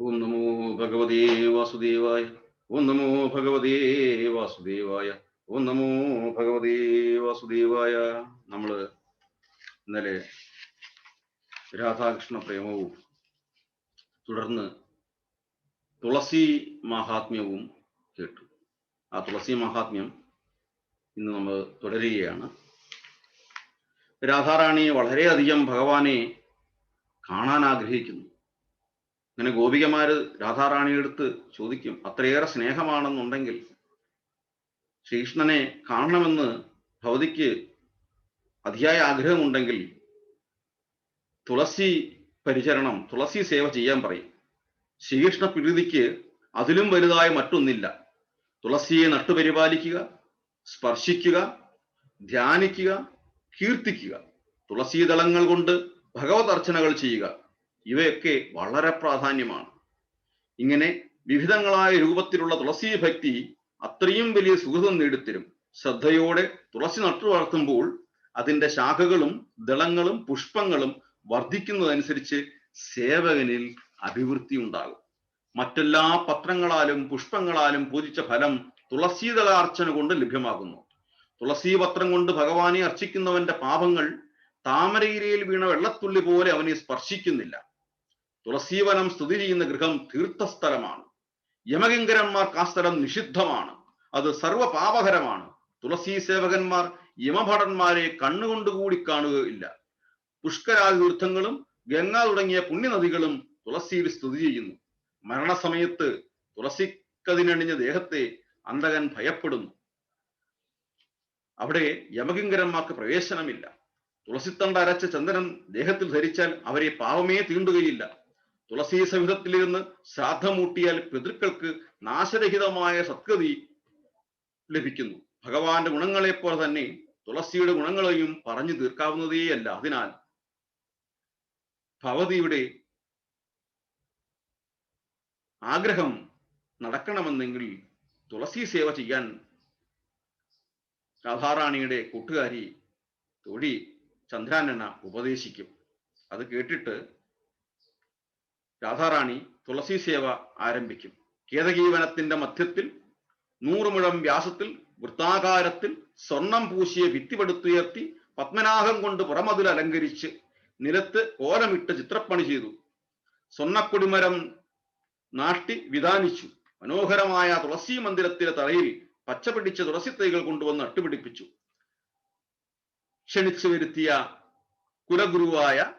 ഓം നമോ ഭഗവതേ വാസുദേവായ ഓം നമോ ഭഗവതേ വാസുദേവായ ഓം നമോ ഭഗവതേ വാസുദേവായ നമ്മൾ ഇന്നലെ രാധാകൃഷ്ണ പ്രേമവും തുടർന്ന് തുളസി മഹാത്മ്യവും കേട്ടു. ആ തുളസി മഹാത്മ്യം ഇന്ന് നമ്മൾ തുടരുകയാണ്. രാധാറാണി വളരെയധികം ഭഗവാനെ കാണാൻ ആഗ്രഹിക്കുന്നു. അങ്ങനെ ഗോപികമാര് രാധാറാണിയെടുത്ത് ചോദിക്കും അത്രയേറെ സ്നേഹമാണെന്നുണ്ടെങ്കിൽ ശ്രീകൃഷ്ണനെ കാണണമെന്ന് ഭവതിക്ക് അതിയായ ആഗ്രഹമുണ്ടെങ്കിൽ തുളസി പരിചരണം തുളസി സേവ ചെയ്യാൻ പറയും. ശ്രീകൃഷ്ണ പ്രീതിക്ക് അതിലും വലുതായ മറ്റൊന്നില്ല. തുളസിയെ നട്ടുപരിപാലിക്കുക സ്പർശിക്കുക ധ്യാനിക്കുക കീർത്തിക്കുക. തുളസീദളങ്ങൾ കൊണ്ട് ഭഗവത് അർച്ചനകൾ ചെയ്യുക. ഇവയൊക്കെ വളരെ പ്രാധാന്യമാണ്. ഇങ്ങനെ വിവിധങ്ങളായ രൂപത്തിലുള്ള തുളസി ഭക്തി അത്രയും വലിയ സുഹൃതം നേടിത്തരും. ശ്രദ്ധയോടെ തുളസി നട്ടു വളർത്തുമ്പോൾ അതിന്റെ ശാഖകളും ദളങ്ങളും പുഷ്പങ്ങളും വർദ്ധിക്കുന്നതനുസരിച്ച് സേവകനിൽ അഭിവൃദ്ധി ഉണ്ടാകും. മറ്റെല്ലാ പത്രങ്ങളാലും പുഷ്പങ്ങളാലും പൂജിച്ച ഫലം തുളസീദളാർച്ചന കൊണ്ട് ലഭ്യമാകുന്നു. തുളസീ പത്രം കൊണ്ട് ഭഗവാനെ അർച്ചിക്കുന്നവന്റെ പാപങ്ങൾ താമരയിരയിൽ വീണ വെള്ളത്തുള്ളി പോലെ അവനെ സ്പർശിക്കുന്നില്ല. തുളസീവനം സ്തുതി ചെയ്യുന്ന ഗൃഹം തീർത്ഥസ്ഥലമാണ്. യമകിങ്കരന്മാർക്ക് ആ സ്ഥലം നിഷിദ്ധമാണ്. അത് സർവപാപകരമാണ്. തുളസീ സേവകന്മാർ യമഭടന്മാരെ കണ്ണുകൊണ്ടുകൂടി കാണുകയില്ല. പുഷ്കരാദി തീർത്ഥങ്ങളും ഗംഗ തുടങ്ങിയ പുണ്യനദികളും തുളസിയിൽ സ്തുതി ചെയ്യുന്നു. മരണസമയത്ത് തുളസിക്കതിനണിഞ്ഞ ദേഹത്തെ അന്തകൻ ഭയപ്പെടുന്നു. അവിടെ യമകിങ്കരന്മാർക്ക് പ്രവേശനമില്ല. തുളസിത്തണ്ട അരച്ച ചന്ദനം ദേഹത്തിൽ ധരിച്ചാൽ അവരെ പാവമേ തീണ്ടുകയില്ല. തുളസി സവിധത്തിലിരുന്ന് ശ്രാദ്ധമൂട്ടിയാൽ പിതൃക്കൾക്ക് നാശരഹിതമായ സത്ഗതി ലഭിക്കുന്നു. ഭഗവാന്റെ ഗുണങ്ങളെ പോലെ തന്നെ തുളസിയുടെ ഗുണങ്ങളെയും പറഞ്ഞു തീർക്കാവുന്നതേയല്ല. അതിനാൽ ഭവതിയുടെ ആഗ്രഹം നടക്കണമെന്നെങ്കിൽ തുളസി സേവ ചെയ്യാൻ രാധാറാണിയുടെ കൂട്ടുകാരി തൊഴി ചന്ദ്രാനന ഉപദേശിക്കും. അത് കേട്ടിട്ട് രാധാറാണി തുളസി സേവ ആരംഭിക്കും. കേതകീവനത്തിന്റെ മധ്യത്തിൽ നൂറുമുഴം വ്യാസത്തിൽ വൃത്താകാരത്തിൽ സ്വർണം പൂശിയ ഭിത്തിപടുത്തുയർത്തി പത്മനാഭം കൊണ്ട് പുറമതിൽ അലങ്കരിച്ച് നിലത്ത് കോലമിട്ട് ചിത്രപ്പണി ചെയ്തു. സ്വർണക്കൊടിമരം നാട്ടി വിധാനിച്ചു. മനോഹരമായ തുളസി മന്ദിരത്തിലെ തറയിൽ പച്ചപിടിച്ച തുളസി തൈകൾ കൊണ്ടുവന്ന് നട്ടുപിടിപ്പിച്ചു. ക്ഷണിച്ചു വരുത്തിയ കുലഗുരുവായ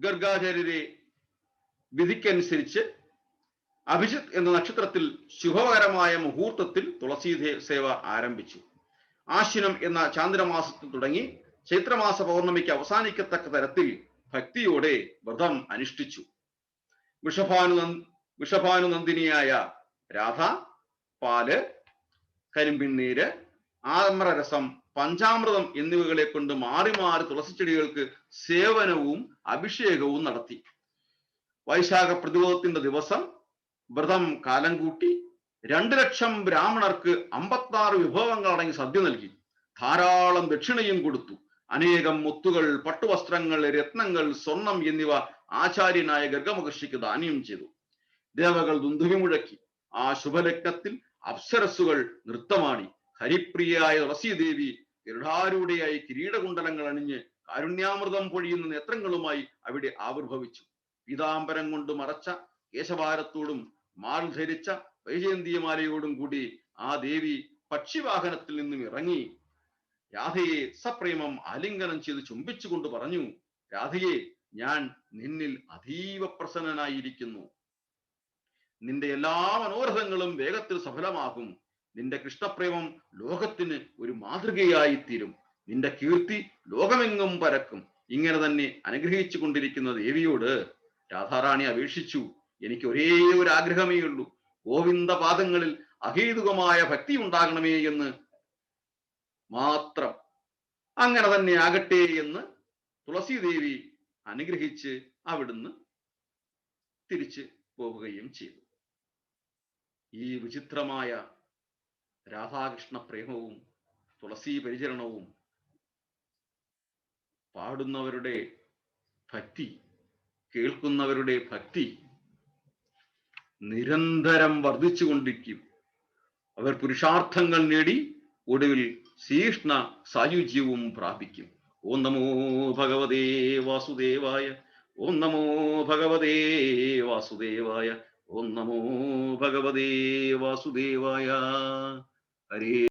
ഗർഗാചാര്യരെ വിധിക്കനുസരിച്ച് അഭിജിത്ത് എന്ന നക്ഷത്രത്തിൽ ശുഭകരമായ മുഹൂർത്തത്തിൽ തുളസി സേവ ആരംഭിച്ചു. ആശ്വിനം എന്ന ചാന്ദ്രമാസത്തിൽ തുടങ്ങി ചൈത്രമാസ പൗർണമിക്ക് അവസാനിക്കത്തക്ക തരത്തിൽ ഭക്തിയോടെ വ്രതം അനുഷ്ഠിച്ചു. വിഷഭാനു വിഷഭാനുനന്ദിനിയായ രാധ പാൽ കരിമ്പിന്നീര് ആമ്രരസം പഞ്ചാമൃതം എന്നിവകളെ കൊണ്ട് മാറി മാറി തുളസിച്ചെടികൾക്ക് സേവനവും അഭിഷേകവും നടത്തി. വൈശാഖ പ്രതിരോധത്തിന്റെ ദിവസം വ്രതം കാലം കൂട്ടി രണ്ടു ലക്ഷം ബ്രാഹ്മണർക്ക് അമ്പത്തി ആറ് വിഭവങ്ങൾ അടങ്ങി സദ്യ നൽകി. ധാരാളം ദക്ഷിണയും കൊടുത്തു. അനേകം മുത്തുകൾ പട്ടുവസ്ത്രങ്ങൾ രത്നങ്ങൾ സ്വർണം എന്നിവ ആചാര്യനായ ഗർഗമഹർഷിക്ക് ദാനം ചെയ്തു. ദേവകൾ ദുന്ദുവി മുഴക്കി. ആ ശുഭലഗ്നത്തിൽ അപ്സരസുകൾ നൃത്തമാടി. ഹരിപ്രിയായ തുളസീദേവി ഗരുഡാരൂഢയായി കിരീടകുണ്ടലങ്ങൾ അണിഞ്ഞ് കാരുണ്യാമൃതം പൊഴിയുന്ന നേത്രങ്ങളുമായി അവിടെ ആവിർഭവിച്ചു. പീതാംബരം കൊണ്ട് മറച്ച കേശഭാരത്തോടും മാൽ ധരിച്ച വൈജയന്തിയമാലയോടും കൂടി ആ ദേവി പക്ഷിവാഹനത്തിൽ നിന്നും ഇറങ്ങി. രാധയെ സപ്രേമം ആലിംഗനം ചെയ്ത് ചുംബിച്ചുകൊണ്ട് പറഞ്ഞു രാധയെ ഞാൻ നിന്നിൽ അതീവ പ്രസന്നനായിരിക്കുന്നു. നിന്റെ എല്ലാ മനോരഥങ്ങളും വേഗത്തിൽ സഫലമാകും. നിന്റെ കൃഷ്ണപ്രേമം ലോകത്തിന് ഒരു മാതൃകയായി തീരും നിന്റെ കീർത്തി ലോകമെങ്ങും പരക്കും. ഇങ്ങനെ തന്നെ അനുഗ്രഹിച്ചു കൊണ്ടിരിക്കുന്ന ദേവിയോട് രാധാറാണി അപേക്ഷിച്ചു. എനിക്ക് ഒരേ ഒരു ആഗ്രഹമേ ഉള്ളൂ. ഗോവിന്ദ പാദങ്ങളിൽ അഹേതുകമായ ഭക്തി ഉണ്ടാകണമേ എന്ന്. മാത്രം. അങ്ങനെ തന്നെ ആകട്ടെ എന്ന് തുളസീദേവി അനുഗ്രഹിച്ച് അവിടുന്ന് തിരിച്ച് പോവുകയും ചെയ്തു. ഈ വിചിത്രമായ രാധാകൃഷ്ണ പ്രേമവും തുളസി പരിചരണവും പാടുന്നവരുടെ ഭക്തി കേൾക്കുന്നവരുടെ ഭക്തി നിരന്തരം വർദ്ധിച്ചുകൊണ്ടിരിക്കും. അവർ പുരുഷാർത്ഥങ്ങൾ നേടി ഒടുവിൽ സീഷ്ണ സായുജ്യവും പ്രാപിക്കും. ഓം നമോ ഭഗവതേ വാസുദേവായ ഓം നമോ ഭഗവതേ വാസുദേവായ ഓം നമോ ഭഗവതേ വാസുദേവായ. ഹരേ